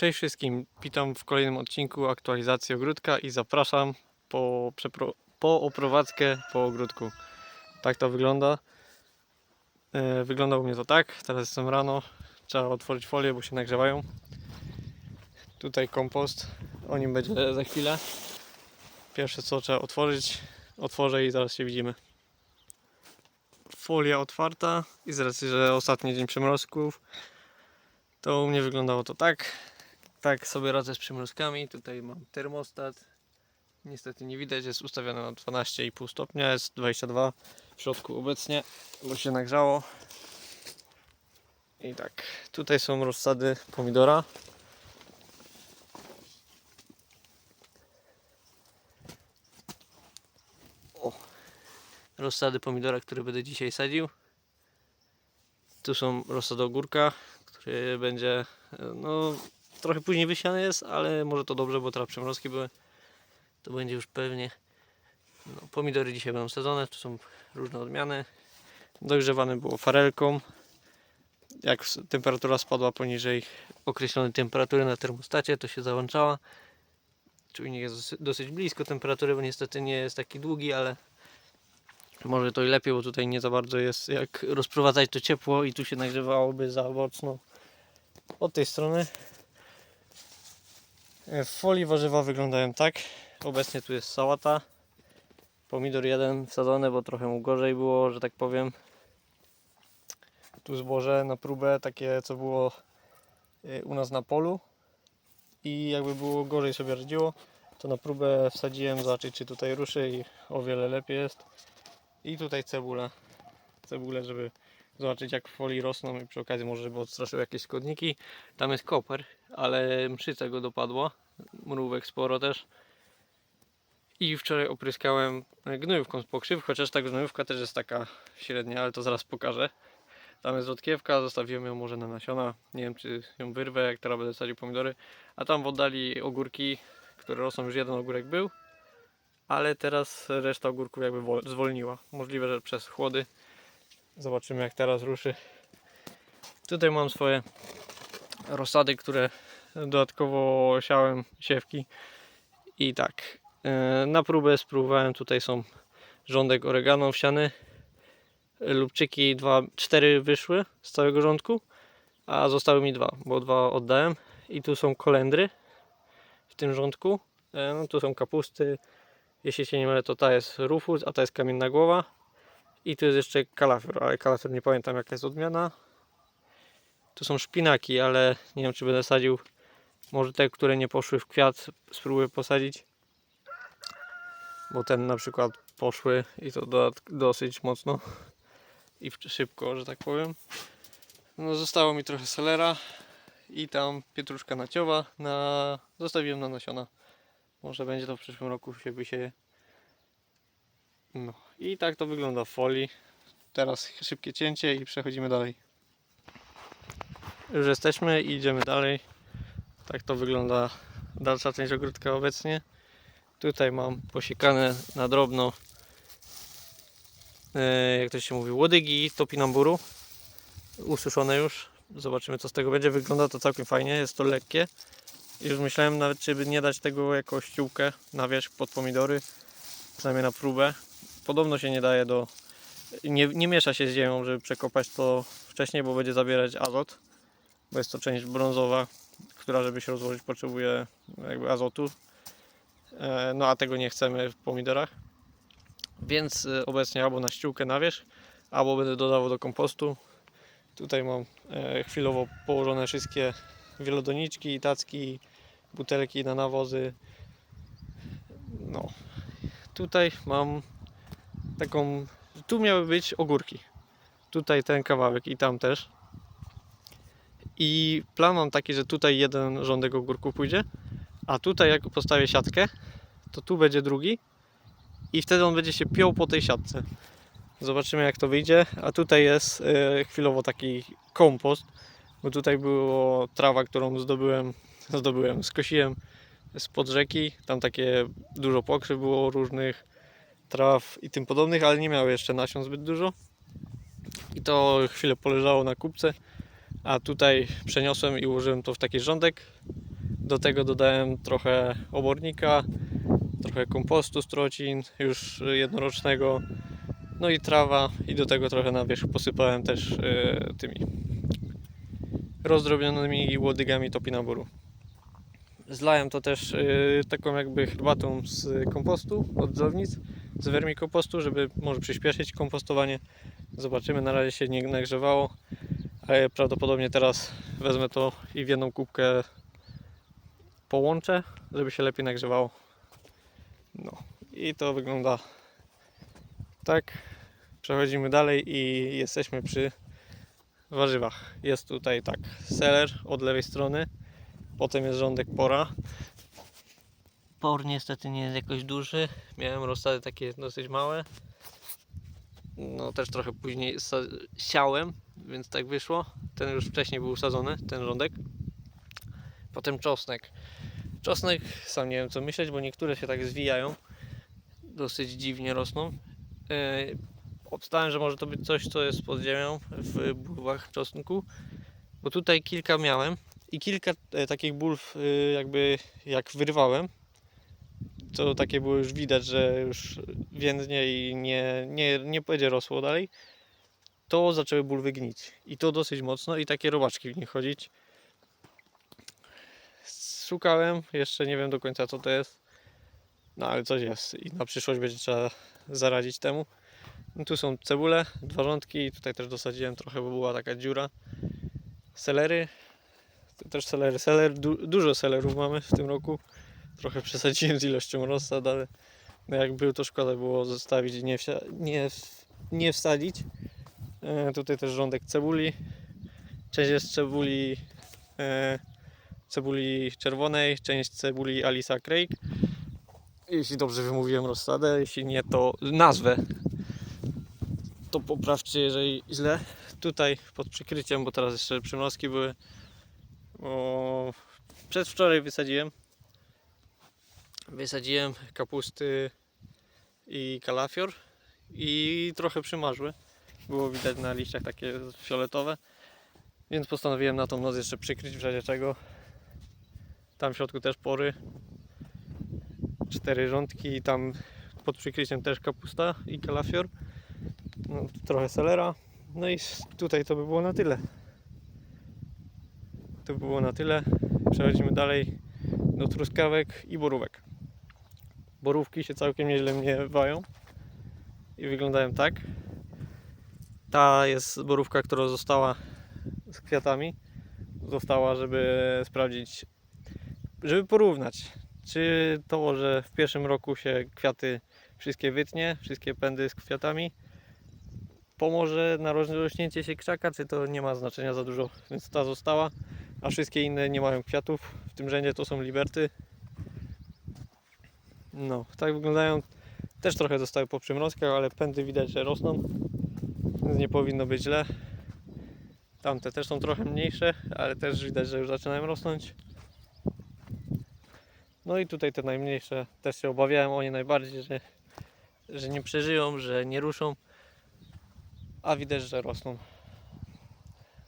Cześć wszystkim, witam w kolejnym odcinku aktualizacji ogródka i zapraszam po, po oprowadzkę po ogródku. Tak to wygląda. E, wygląda u mnie to tak, teraz jestem rano, trzeba otworzyć folię, bo się nagrzewają. Tutaj kompost, o nim będzie za chwilę. Pierwsze co trzeba otworzyć, otworzę i zaraz się widzimy. Folia otwarta i z racji, że ostatni dzień przymrozków, to u mnie wyglądało to tak. Tak sobie radzę z przymrozkami. Tutaj mam termostat. Niestety nie widać, jest ustawiony na 12,5 stopnia, jest 22 w środku obecnie, bo się nagrzało. I tak, tutaj są rozsady pomidora. O, rozsady pomidora, które będę dzisiaj sadził. Tu są rozsady ogórka, który będzie, no trochę później wysiany jest, ale może to dobrze, bo teraz przymrozki były. To będzie już pewnie. No, pomidory dzisiaj będą sadzone, tu są różne odmiany. Dogrzewane było farelką. Jak temperatura spadła poniżej określonej temperatury na termostacie, to się załączała. Czujnik jest dosy- dosyć blisko temperatury, bo niestety nie jest taki długi, ale może to i lepiej, bo tutaj nie za bardzo jest jak rozprowadzać to ciepło i tu się nagrzewałoby za mocno od tej strony. E, W folii warzywa wyglądają tak. Obecnie tu jest sałata. Pomidor jeden wsadzony, bo trochę mu gorzej było, że tak powiem. Tu zboże na próbę, takie co było e, u nas na polu. I jakby było gorzej sobie radziło, to na próbę wsadziłem, zobaczyć czy tutaj ruszy i o wiele lepiej jest. I tutaj cebulę. Cebulę, żeby zobaczyć jak w folii rosną i przy okazji może żeby odstraszyły jakieś składniki. Tam jest koper, ale mszyca go dopadła. Mrówek sporo też. I wczoraj opryskałem gnojówką z pokrzyw, chociaż ta gnojówka też jest taka średnia, ale to zaraz pokażę. Tam jest rzodkiewka, zostawiłem ją może na nasiona. Nie wiem czy ją wyrwę, jak teraz będę sadził pomidory. A tam w oddali ogórki, które rosną, już jeden ogórek był. Ale teraz reszta ogórków jakby wol- zwolniła. Możliwe, że przez chłody. Zobaczymy jak teraz ruszy. Tutaj mam swoje rozsady, które dodatkowo siałem siewki. I tak, e, na próbę spróbowałem, tutaj są rządek oregano wsiany. Lubczyki dwa, cztery wyszły z całego rządku, a zostały mi dwa, bo dwa oddałem. I tu są kolendry w tym rządku. E, No, tu są kapusty. Jeśli się nie mylę, to ta jest rufus, a ta jest kamienna głowa. I tu jest jeszcze kalafior, ale kalafior nie pamiętam jaka jest odmiana. Tu są szpinaki, ale nie wiem czy będę sadził. Może te, które nie poszły w kwiat, spróbuję posadzić. Bo ten na przykład poszły i to dosyć mocno i szybko, że tak powiem. No zostało mi trochę selera i tam pietruszka naciowa na... zostawiłem na nasiona. Może będzie to w przyszłym roku się wysieje. No i tak to wygląda w folii. Teraz szybkie cięcie i przechodzimy dalej. Już jesteśmy i idziemy dalej. Tak to wygląda dalsza część ogródka obecnie. Tutaj mam posiekane na drobno, e, jak to się mówi, łodygi topinamburu. Ususzone już. Zobaczymy co z tego będzie. Wygląda to całkiem fajnie, jest to lekkie. Już myślałem nawet, czy by nie dać tego jako ściółkę na wierzch pod pomidory. Przynajmniej na próbę. Podobno się nie daje do... Nie, nie miesza się z ziemią, żeby przekopać to wcześniej, bo będzie zabierać azot. Bo jest to część brązowa, która żeby się rozłożyć potrzebuje jakby azotu. E, No a tego nie chcemy w pomidorach. Więc e, obecnie albo na ściółkę na wierzch, albo będę dodawał do kompostu. Tutaj mam e, chwilowo położone wszystkie wielodoniczki, tacki, butelki na nawozy. No. Tutaj mam taką. Tu miały być ogórki. Tutaj ten kawałek i tam też. I plan mam taki, że tutaj jeden rządek ogórków pójdzie, a tutaj jak postawię siatkę, to tu będzie drugi i wtedy on będzie się piął po tej siatce. Zobaczymy jak to wyjdzie, a tutaj jest e, chwilowo taki kompost, bo tutaj było trawa, którą zdobyłem, zdobyłem, skosiłem spod rzeki, tam takie dużo pokrzyw było różnych traw i tym podobnych, ale nie miały jeszcze nasion zbyt dużo. I to chwilę poleżało na kupce a tutaj przeniosłem i ułożyłem to w taki rządek Do tego dodałem trochę obornika, trochę kompostu z trocin, już jednorocznego, no i trawa i do tego trochę na wierzch posypałem też e, tymi rozdrobnionymi łodygami topinaboru. Zlałem to też y, taką jakby herbatą z kompostu od dżownic, z wermikompostu, żeby może przyspieszyć kompostowanie. Zobaczymy, na razie się nie nagrzewało, prawdopodobnie teraz wezmę to i w jedną kubkę połączę, żeby się lepiej nagrzewało. No i to wygląda tak. Przechodzimy dalej i jesteśmy przy warzywach. Jest tutaj tak seler od lewej strony, potem jest rządek pora. Por niestety nie jest jakoś duży. Miałem rozsady takie dosyć małe. No też trochę później siałem, więc tak wyszło. Ten już wcześniej był usadzony, ten rządek. Potem czosnek. Czosnek, sam nie wiem co myśleć, bo niektóre się tak zwijają. Dosyć dziwnie rosną. Yy, obstałem, że może to być coś, co jest pod ziemią w bulwach czosnku. Bo tutaj kilka miałem i kilka e, takich bulw y, jakby jak wyrwałem, to takie było już widać, że już więdnie i nie, nie, nie będzie rosło dalej, to zaczęły bulwy gnić. I to dosyć mocno i takie robaczki w nich chodzić. Szukałem, jeszcze nie wiem do końca co to jest, no ale coś jest i na przyszłość będzie trzeba zaradzić temu. No, tu są cebule, dwa rządki tutaj też dosadziłem trochę, bo była taka dziura. Selery, to też selery, seler, du, dużo selerów mamy w tym roku. Trochę przesadziłem z ilością rozsad, ale no jak był to szkoda było zostawić i nie, wsia- nie, nie wsadzić. E, tutaj też rządek cebuli. Część jest cebuli e, cebuli czerwonej, część cebuli Alisa Craig. Jeśli dobrze wymówiłem rozsadę, jeśli nie to nazwę. To poprawcie, jeżeli źle. Tutaj pod przykryciem, bo teraz jeszcze przymrozki były. O, przedwczoraj wysadziłem. Wysadziłem kapusty i kalafior i trochę przymarzły. Było widać na liściach takie fioletowe. Więc postanowiłem na tą noc jeszcze przykryć w razie czego. Tam w środku też pory. Cztery rządki i tam pod przykryciem też kapusta i kalafior. No, trochę selera. No i tutaj to by było na tyle. To by było na tyle. Przechodzimy dalej do truskawek i borówek. Borówki się całkiem nieźle miewają i wyglądają tak. Ta jest borówka, która została z kwiatami. Została, żeby sprawdzić, żeby porównać, czy to, że w pierwszym roku się kwiaty wszystkie wytnie, wszystkie pędy z kwiatami, pomoże na rośnięcie się krzaka, czy to nie ma znaczenia za dużo, więc ta została, a wszystkie inne nie mają kwiatów. W tym rzędzie to są liberty. No, tak wyglądają. Też trochę zostały po przymrozkach, ale pędy widać, że rosną, więc nie powinno być źle. Tamte też są trochę mniejsze, ale też widać, że już zaczynają rosnąć. No i tutaj te najmniejsze też się obawiałem o nie najbardziej, że, że nie przeżyją, że nie ruszą, a widać, że rosną.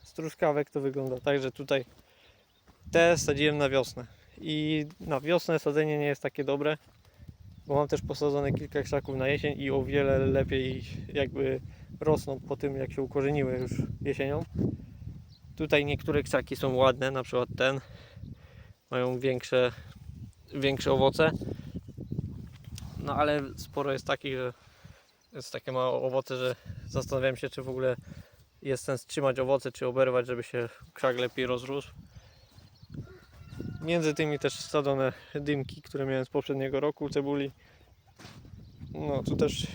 Z truskawek to wygląda tak, że tutaj te sadziłem na wiosnę i na wiosnę sadzenie nie jest takie dobre, bo mam też posadzone kilka krzaków na jesień i o wiele lepiej jakby rosną po tym jak się ukorzeniły już jesienią. Tutaj niektóre krzaki są ładne, na przykład ten mają większe, większe owoce. No ale sporo jest takich, że jest takie małe owoce, że zastanawiam się, czy w ogóle jest sens trzymać owoce, czy oberwać, żeby się krzak lepiej rozrósł. Między tymi też sadzone dymki, które miałem z poprzedniego roku, cebuli. No tu też,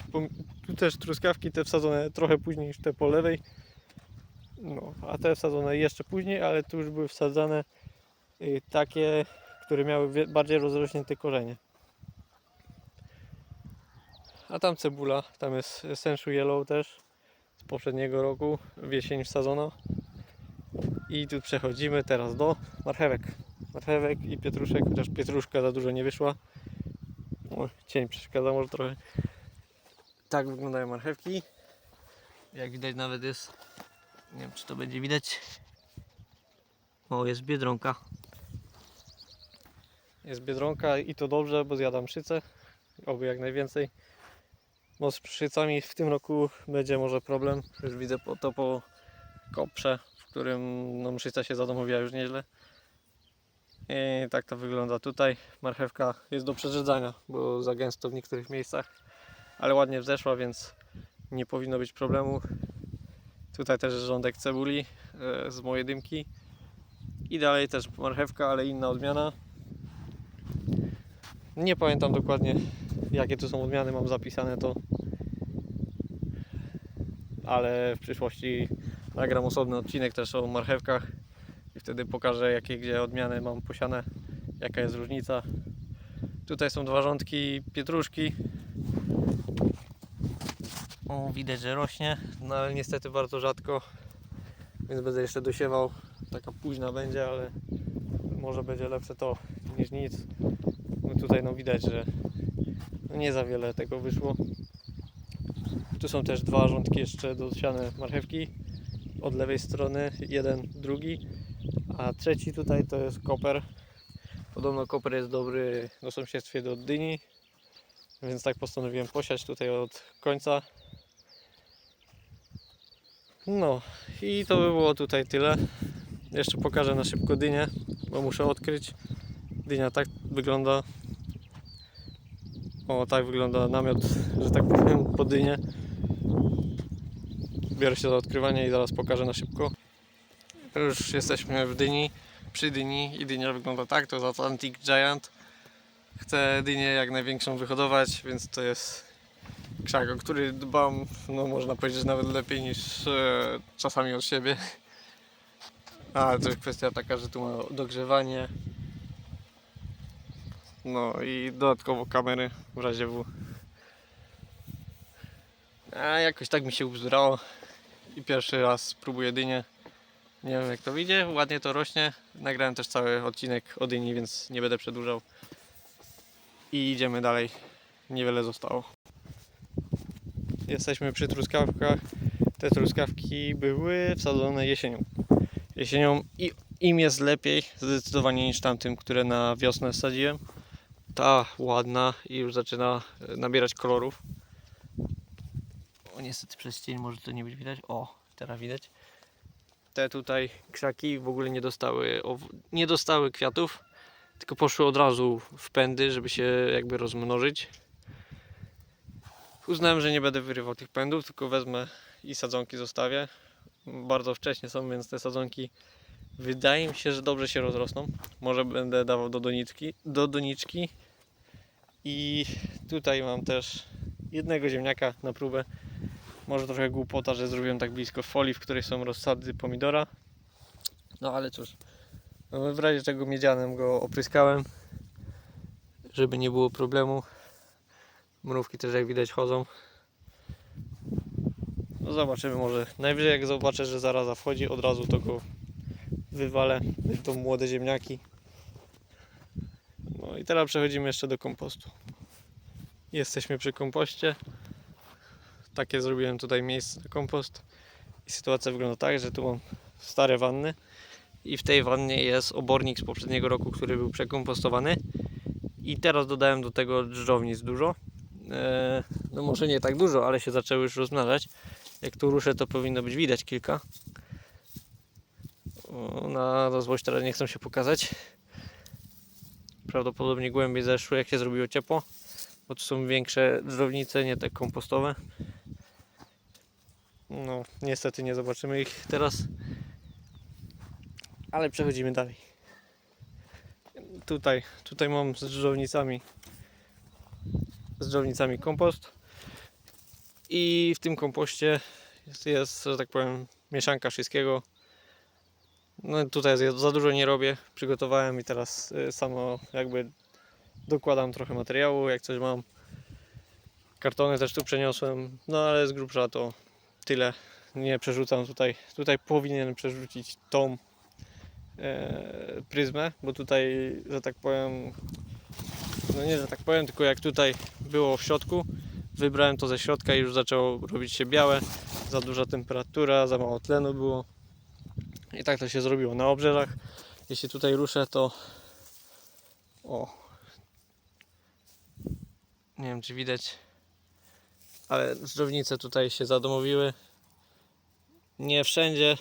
tu też truskawki te wsadzone trochę później niż te po lewej. No, a te wsadzone jeszcze później, ale tu już były wsadzane y, takie, które miały bardziej rozrośnięte korzenie. A tam cebula, tam jest Essential Yellow też z poprzedniego roku, w jesień wsadzono. I tu przechodzimy teraz do marchewek. Marchewek i pietruszek, chociaż pietruszka za dużo nie wyszła. O, cień przeszkadza może trochę. Tak wyglądają marchewki. Jak widać nawet jest, nie wiem czy to będzie widać. O, jest biedronka. Jest biedronka i to dobrze, bo zjadam szycę. Oby jak najwięcej. Bo z szycami w tym roku będzie może problem. Już widzę po, to po koprze, w którym no, mszyca się zadomowiła już nieźle. I tak to wygląda tutaj. Marchewka jest do przerzedzania, bo za gęsto w niektórych miejscach. Ale ładnie wzeszła, więc nie powinno być problemu. Tutaj też rządek cebuli e, z mojej dymki. I dalej też marchewka, ale inna odmiana. Nie pamiętam dokładnie jakie tu są odmiany, mam zapisane to. Ale w przyszłości nagram osobny odcinek też o marchewkach i wtedy pokażę jakie gdzie odmiany mam posiane, jaka jest różnica. Tutaj są dwa rządki pietruszki. O, widać, że rośnie, no ale niestety bardzo rzadko, więc będę jeszcze dosiewał. Taka późna będzie, ale może będzie lepsze to niż nic. No tutaj no widać, że no nie za wiele tego wyszło. Tu są też dwa rządki jeszcze dosiane marchewki od lewej strony, jeden, drugi, a trzeci tutaj to jest koper. Podobno koper jest dobry w sąsiedztwie do dyni, więc tak postanowiłem posiać tutaj od końca. No i to by było tutaj tyle. Jeszcze pokażę na szybko dynię, bo muszę odkryć. Dynia tak wygląda. O, tak wygląda namiot, że tak powiem, po dynie. Biorę się za odkrywanie i zaraz pokażę na szybko. Już jesteśmy w dyni, przy dyni i dynia wygląda tak, to jest Atlantic Giant. Chcę dynię jak największą wyhodować, więc to jest krzak, o który dbam, no można powiedzieć, nawet lepiej niż e, czasami od siebie. A, to jest kwestia taka, że tu ma dogrzewanie. No i dodatkowo kamery w razie W. A jakoś tak mi się ubzdrało i pierwszy raz próbuję dynię. Nie wiem jak to wyjdzie, ładnie to rośnie. Nagrałem też cały odcinek o dyni, więc nie będę przedłużał. I idziemy dalej. Niewiele zostało. Jesteśmy przy truskawkach. Te truskawki były wsadzone jesienią. Jesienią i im jest lepiej zdecydowanie niż tamtym, które na wiosnę sadziłem. Ta ładna i już zaczyna e, nabierać kolorów. O niestety przez cień może to nie być widać. O, teraz widać. Te tutaj krzaki w ogóle nie dostały, nie dostały kwiatów, tylko poszły od razu w pędy, żeby się jakby rozmnożyć. Uznałem, że nie będę wyrywał tych pędów, tylko wezmę i sadzonki zostawię. Bardzo wcześnie są, więc te sadzonki wydaje mi się, że dobrze się rozrosną. Może będę dawał do doniczki, do doniczki. I tutaj mam też jednego ziemniaka na próbę. Może trochę głupota, że zrobiłem tak blisko folii, w której są rozsady pomidora. No ale cóż, no, w razie czego miedzianem go opryskałem, żeby nie było problemu. Mrówki też jak widać chodzą. No zobaczymy może. Najwyżej jak zobaczę, że zaraza wchodzi, od razu to go wywalę. To młode ziemniaki. No i teraz przechodzimy jeszcze do kompostu. Jesteśmy przy kompoście. Takie zrobiłem tutaj miejsce na kompost. I sytuacja wygląda tak, że tu mam stare wanny. I w tej wannie jest obornik z poprzedniego roku, który był przekompostowany. I teraz dodałem do tego drżownic dużo. Eee, no może nie tak dużo, ale się zaczęły już rozmnażać. Jak tu ruszę, to powinno być widać kilka. Na złość teraz nie chcą się pokazać. Prawdopodobnie głębiej zeszły, jak się zrobiło ciepło. Bo tu są większe drżownice, nie te kompostowe. No, niestety nie zobaczymy ich teraz. Ale przechodzimy dalej. Tutaj, tutaj mam z drżownicami z kompost. I w tym kompoście jest, jest, że tak powiem, mieszanka wszystkiego. No tutaj za- za dużo nie robię. Przygotowałem i teraz y, samo jakby dokładam trochę materiału, jak coś mam. Kartony też tu przeniosłem, no ale z grubsza to tyle. Nie przerzucam tutaj. Tutaj powinienem przerzucić tą e, pryzmę, bo tutaj, że tak powiem, no nie, że tak powiem, tylko jak tutaj było w środku, wybrałem to ze środka i już zaczęło robić się białe. Za duża temperatura, za mało tlenu było. I tak to się zrobiło na obrzeżach. Jeśli tutaj ruszę, to O. Nie wiem czy widać. Ale zdrownice tutaj się zadomowiły. Nie wszędzie.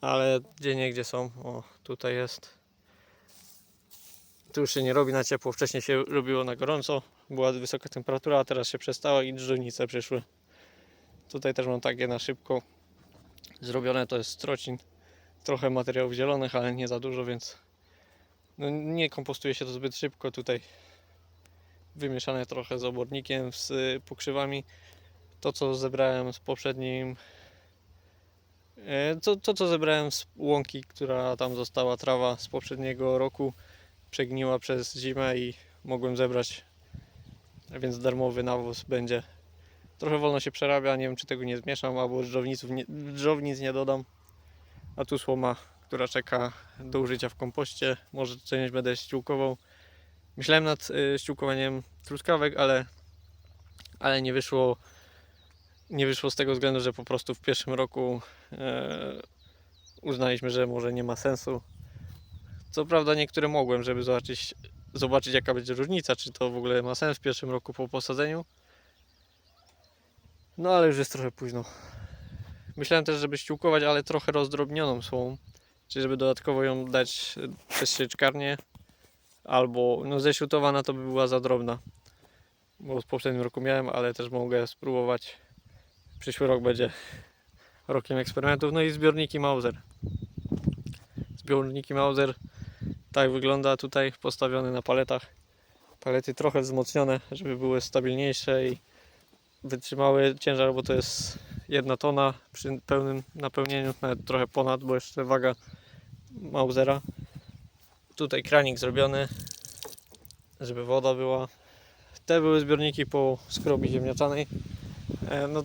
Ale gdzie nie gdzie są. O, tutaj jest. Tu już się nie robi na ciepło. Wcześniej się robiło na gorąco. Była wysoka temperatura, a teraz się przestała i dżdżownice przyszły. Tutaj też mam takie na szybko zrobione. To jest strocin. Trochę materiałów zielonych, ale nie za dużo, więc no nie kompostuje się to zbyt szybko. Tutaj wymieszane trochę z obornikiem, z pokrzywami. To, co zebrałem z poprzednim. e, To, to, co zebrałem z łąki, która tam została, trawa z poprzedniego roku, przegniła przez zimę i mogłem zebrać, a więc darmowy nawóz będzie. Trochę wolno się przerabia, nie wiem czy tego nie zmieszam, albo dżdżowniców nie, nie dodam. A tu słoma, która czeka do użycia w kompoście. Może część będę ściółkował. Myślałem nad y, ściółkowaniem truskawek, ale, ale nie wyszło. Nie wyszło z tego względu, że po prostu w pierwszym roku e, uznaliśmy, że może nie ma sensu. Co prawda niektóre mogłem, żeby zobaczyć, zobaczyć jaka będzie różnica, czy to w ogóle ma sens w pierwszym roku po posadzeniu. No ale już jest trochę późno. Myślałem też, żeby ściółkować, ale trochę rozdrobnioną słomą. Czyli żeby dodatkowo ją dać e, przez sieczkarnię. Albo no ześrutowana to by była za drobna. Bo w poprzednim roku miałem, ale też mogę spróbować. Przyszły rok będzie rokiem eksperymentów. No i zbiorniki Mauser. Zbiorniki Mauser tak wygląda tutaj postawione na paletach. Palety trochę wzmocnione, żeby były stabilniejsze i wytrzymały ciężar, bo to jest jedna tona przy pełnym napełnieniu, nawet trochę ponad, bo jeszcze waga Mausera. Tutaj kranik zrobiony, żeby woda była. Te były zbiorniki po skrobi ziemniaczanej. E, No,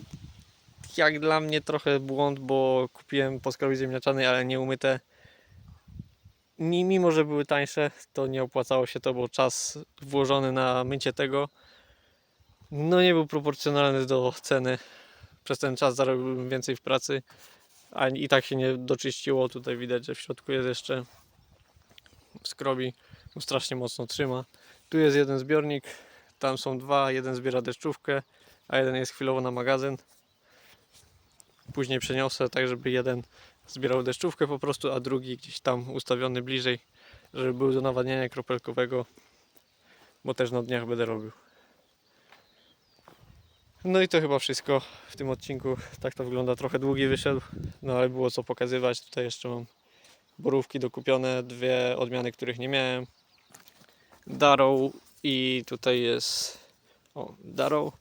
jak dla mnie trochę błąd, bo kupiłem po skrobi ziemniaczanej, ale nie umyte. Mi- Mimo, że były tańsze, to nie opłacało się to, bo czas włożony na mycie tego no nie był proporcjonalny do ceny. Przez ten czas zarobiłbym więcej w pracy, a i tak się nie doczyściło. Tutaj widać, że w środku jest jeszcze skrobi, no strasznie mocno trzyma. Tu jest jeden zbiornik, tam są dwa, jeden zbiera deszczówkę, a jeden jest chwilowo na magazyn. Później przeniosę tak, żeby jeden zbierał deszczówkę po prostu, a drugi gdzieś tam ustawiony bliżej, żeby był do nawadniania kropelkowego, bo też na dniach będę robił. No i to chyba wszystko w tym odcinku. Tak to wygląda. Trochę długi wyszedł, no ale było co pokazywać. Tutaj jeszcze mam borówki dokupione, dwie odmiany, których nie miałem. Darrow i tutaj jest o, Darrow,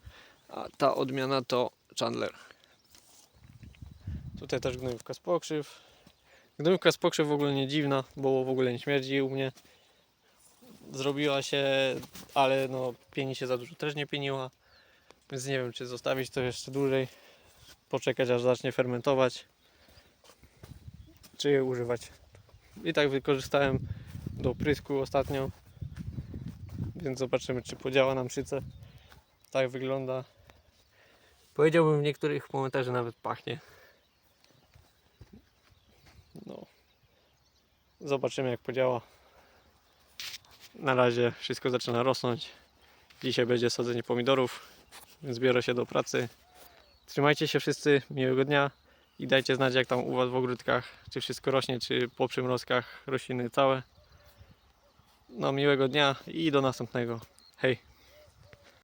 a ta odmiana to Chandler. Tutaj też gnojówka z pokrzyw. Gnojówka z pokrzyw w ogóle nie dziwna, bo w ogóle nie śmierdzi u mnie. Zrobiła się, ale no pieni się za dużo też nie pieniła. Więc nie wiem, czy zostawić to jeszcze dłużej, poczekać aż zacznie fermentować, czy je używać. I tak wykorzystałem do prysku ostatnio, więc zobaczymy, czy podziała nam szyce. Tak wygląda. Powiedziałbym w niektórych momentach, że nawet pachnie. No. Zobaczymy, jak podziała. Na razie wszystko zaczyna rosnąć. Dzisiaj będzie sadzenie pomidorów więc biorę się do pracy. Trzymajcie się wszyscy, miłego dnia i dajcie znać jak tam u Was w ogródkach, czy wszystko rośnie, czy po przymrozkach rośliny całe. No miłego dnia i do następnego. Hej!